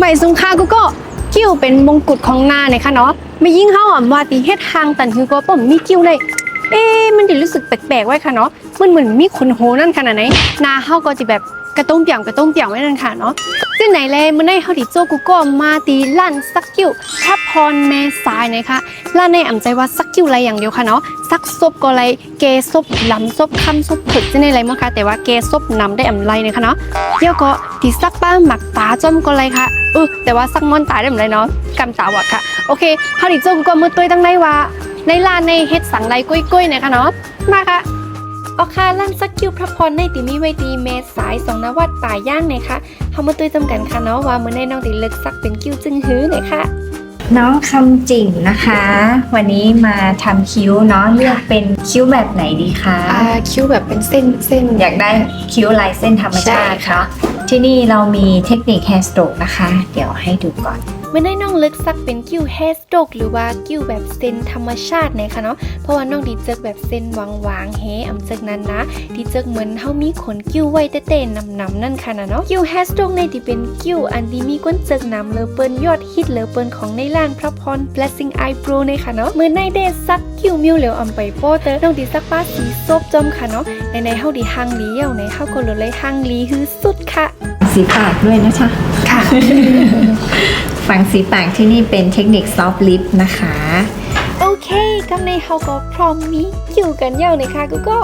ใบสุงค่ากูก็กิ้วเป็นมงกุฎของหน้าเนี่ยค่ะเนาะไม่ยิ่งเข้าอะว่าตีเฮ็ดทางตันคือก็ป่มมีกิ้วเลย เอ๊ะมันดิรู้สึกแปลกๆไว้ค่ะเนาะมันเหมือนมีขนโหนั่นขนาดไหนนาเฮาก็จะแบบกระตุ้งเปี่ยมกระตุ้งเปี่ยมไว้นั่นค่ะเนาะซึ่งไหนเลยมันได้เฮาดิโจกูก็มาตีลั่นสักกิ้วพระพรแม่สายนะคะลั่นในอ่ำใจว่าสักกิ้วอะไรอย่างเดียวค่ะเนาะสักซบก็อะไรเกซบลำซบคำซบผึกจะในอะไรมั้งคะแต่ว่าเกซบนำได้อ่ำไรนี่ยค่ะเนาะเดี๋ยวก็ตีสักป้าหมักตาจอมก็อะไรค่ะเออแต่ว่าสักม่อนตาได้เหมือนไรเนาะกำตาวัดค่ะโอเคเฮาดิโจกูก็มือตัวตั้งได้ว่า ในร้านในเฮ็ดสังไรกุ้ยๆนะคะเนาะมาค่ะออคาลั่นสักคิวพระพรในติมีไว้ดีเมสายสองนวัดป่าย่างเนี่ยค่ะเฮามาตุ้ยจำกันค่ะเนาะว่ามื้อในน้องติเลิกสักเป็นคิวจึงหื้อเนี่ยค่ะน้องคำจิ๋งนะคะ วันนี้มาทำคิ้วเนาะเลือกเป็นคิ้วแบบไหนดีคะอ่าคิ้วแบบเป็นเส้นเส้นอยากได้คิ้วลายเส้นธรรมชาติใช่ค่ะเนาะที่นี่เรามีเทคนิค hair stroke นะคะ เดี๋ยวให้ดูก่อน มื้อในน้องเลิกสักเป็นคิวเฮสโตกหรือว่าคิวแบบเส้นธรรมชาติเนี่ยค่ะเนาะเพราะว่าน้องดีเจกแบบเส้นวางๆเฮอำเจกนั้นนะดีเจกเหมือนเฮามีขนคิวไว้เต้ๆนำๆนั่นค่ะนะเนาะคิวเฮสโตกในที่เป็นคิวอันที่มีก้นเจกนำเลอเปิ้นยอดฮิตเลอเปิ้นของในร้านพระพร blessing eyebrow เนี่ยค่ะเนาะมื้อในเดซักคิวมิวเหลวอำไปโปเตอร์น้องดีสักป้าสีซบจอมค่ะเนาะในในๆเฮาดีฮังลีเอาในเฮาก็เลยฮังลีคือสุดค่ะสีปากด้วยนะคะค่ะ ฝังสีปากที่นี่เป็นเทคนิคซอฟต์ลิปนะคะ โอเคกำในเฮาก็พร้อมมีอยู่กันยาวเลยค่ะกูก็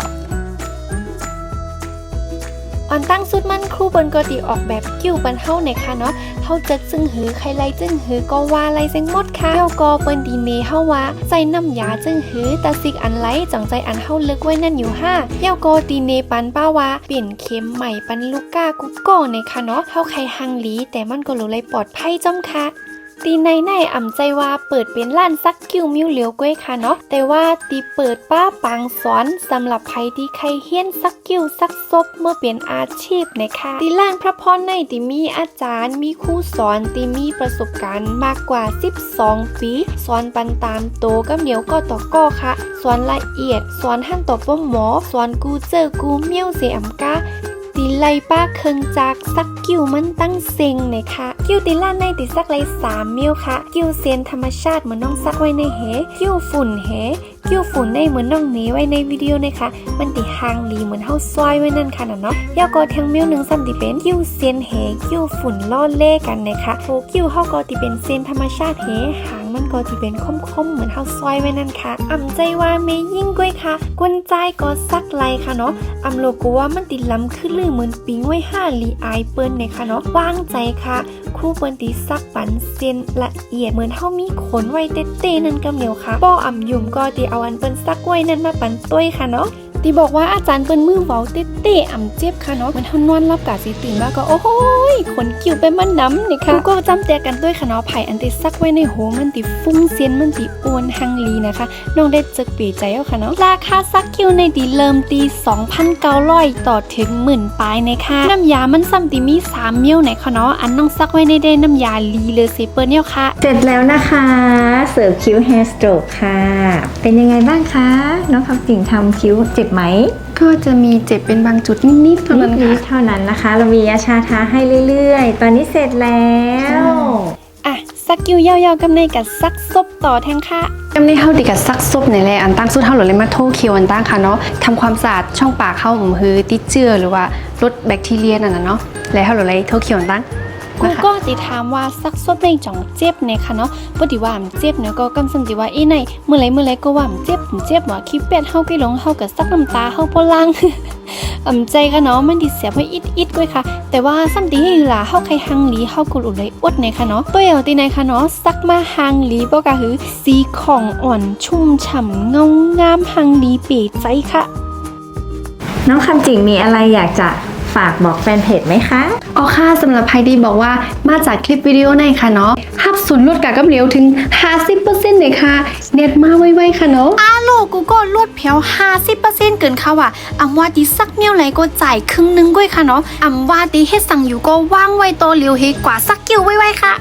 ออนตั้งสุดมันครูเปิ้นกติออกแบบกิ้วปิ้นเฮาในค่ะเนาะเฮาจัดจึงหือใครไล่จึงหือก็ว่าไลเซ็งหมดค่ะเฮาก็เปิ้นดีเนเฮาว่าใส่น้ำยาจึงหือตาสิกอันไหลจังใจอันเฮาลิกไว้นั่นอยู่ห้าเฮาก็ดีเนปันป้าว่าเปลี่ยนเข็มใหม่ปันลูกก้ากุ๊กโก็ในค่ะเนาะเฮาใครหังหลีแต่มันก็รู้ไลปลอดภัยจ้อมค่ะ ตีในในอ่ำใจว่าเปิดเป็นร้านซักคิวมิวเหลียวก้วยค่ะเนาะแต่ว่าตีเปิดป้าปางสอนสำหรับใครที่ใครเฮี้ยนซักคิวซักซบเมื่อเปลี่ยนอาชีพนะคะตีร้านพระพรในตีมีอาจารย์มีครูสอนตีมีประสบการณ์มากกว่า 12 ปีสอนปันตามโตก็เหนียวก็ต่อก็ค่ะสอนละเอียดสอนหั่นต่อป้อหมอสอนกูเจอกูเมียวเสียอำกาตีไลป้าเคิงจากซักกิวมันตั้งเซ็งเนี่ยค่ะ กิ้วตีล่าในติซักไลสามมิวค่ะ กิ้วเซียนธรรมชาติเหมือนน้องซักไว้ในเหกิ้วฝุ่นเหกิ้วฝุ่นในเหมือนน้องหนีไว้ในวิดีโอนะคะมันติหางลีเหมือนเฮาซอยไว้นั่นค่ะนะเนาะยาก็ทั้งมิวหนึ่งซ้ำติเป็นกิ้วเซียนเหกิ้วฝุ่นล่อเล่กันนะคะโฟกิ้วเฮาก็ติเป็นเซียนธรรมชาติเหหาง มันก็ติเป็นคมๆ เหมือนเฮาซอยไว้นั่นค่ะ อ่ำใจว่าเมยิ่งก้วยค่ะ กวนใจก็ซักไลค่ะเนาะ อ่ำโลกว่ามันติดล้ำขึ้นลือเหมือนปิงไว้ห้าลีอายเปิ้นในค่ะเนาะว่างใจค่ะ คู่เปิ้นตีซักปันเส้นละเอียดเหมือนเฮามีขนไว้เต้ๆนั่นกำเหนียวค่ะป้ออ่ำยุ่มก็ตีเอาอันเปิ้นซักไว้นั่นมาปันต้วยค่ะเนาะ ตีบอกว่าอาจารย์เปิ้นมือเว้าเต้ๆอ่ำเจ็บค่ะเนาะเหมันเฮานอนรับกาสิตื่นมาก็โอ้โหยขนกิ่วไปมันน้ำนี่ค่ะก็จำแต่กันด้วยค่ะเนาะไผ่อันติซักไว้ในโหมันติฟุ้งเซียนมันติอ้วนหังลีนะคะน้องได้จึกปีใจเอาค่ะเนาะราคาซักคิวในดีเริ่มตี 2,900 ต่อถึงหมื่นปลายในค่ะน้ำยามันซ้ำตีมี 3 เมี่ยวในค่ะเนาะอันน้องซักไว้ในเด้น้ำยาลีเลอเซเปอร์เนี่ยค่ะ เสร็จแล้วนะคะเสิร์ฟคิ้ว hair stroke ค่ะ เป็นยังไงบ้างคะน้องคำจิ๋งทำคิ้วเจ็บไหม ก็จะมีเจ็บเป็นบางจุดนิดๆเท่านั้นนิค่ะ ดๆเท่านั้นนะคะ เรามียาชาทาให้เรื่อยๆ ตอนนี้เสร็จแล้ว อะซักคิวยาวๆกำในกับซักซบต่อแทงค่ะกำในเฮาดิกับซักซบในแลอันตั้งสุดเฮาหรือเลยมาโทเคียวอันตั้งค่ะเนาะทำความสะอาดช่องปากเข้าหมฮือติดเชื้อหรือว่าลดแบคทีเรียนั่นน่ะเนาะแล้วเฮาหรือเลยโทเคียวอันตั้ง กูก็ติถามว่าซักซบในจ่องเจ็บเนี่ยค่ะเนาะปฏิว่ามันเจ็บเนี่ยก็กำสันติว่าอ้ในเมื่อไรเมื่อไรก็ว่ามันเจ็บมันเจ็บว่าขี้เป็ดเฮากี่ลงเฮากับซักน้ำตาเฮาพลังอ่ำใจค่ะเนาะมันดิเสียบให้อิดอิดๆก้วยค่ะ แต่ว่าซ้ำตีให้หลาเฮาใครหังหลีเฮากุลุเลยอดในค่ะเนาะตัวอย่างตีในค่ะเนาะซักมาหังหลีบ่ก็คือสีของอ่อนชุ่มฉ่ำเงางามหังหลีเปใจค่ะ น้องคำจิงมีอะไรอยากจะ ฝากบอกแฟนเพจไหมคะอ๋อค่ะสำหรับใครที่บอกว่ามาจากคลิปวิดีโอในค่ะเนาะหับส่วนลดกับกำเหลียวถึง 50%เลยค่ะ เน็ตมาไวๆค่ะเนาะอาโลกูก็ลดเพียว 50%เกินค่ะว่ะอำว่าดิซักเมียวไหลก็จ่ายครึ่งหนึงก้วยค่ะเนาะอำว่าดิเฮ็ดสั่งอยู่ก็ว่างไว้โตเหลียวเฮกว่าซักเกี่ยวไว้ๆค่ะ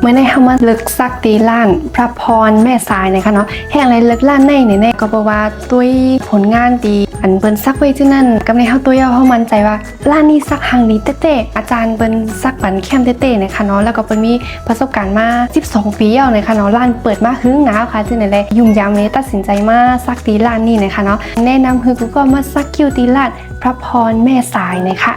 เมื่อในเฮามาเลิกซักตีล้าน พระพรแม่สายนะคะเนาะแห่งอะไรเลิกล้านในเนี่ยๆก็บอกว่าด้วยผลงานดีอั นนเปิ้นซักไว้ที่นั่นกำในเฮาตัวเยาเฮามั่นใจว่าร้านนี้ซักหางนี้เต้ๆอาจารย์เปิ้นซักปันเข้มเต้ๆนะคะเนาะแล้วก็เปิ้นมีประสบการณ์มา 12 ปีแล้วนะคะเนาะร้านเปิดมาหึงหนาวค่ะที่ไหนเลยยุ่งยามเลยตัดสินใจมาซักตีร้านนี้นะคะเนาะแนะนำคือกูก็มาซักคิวตีร้านพระพรแม่สายนะคะ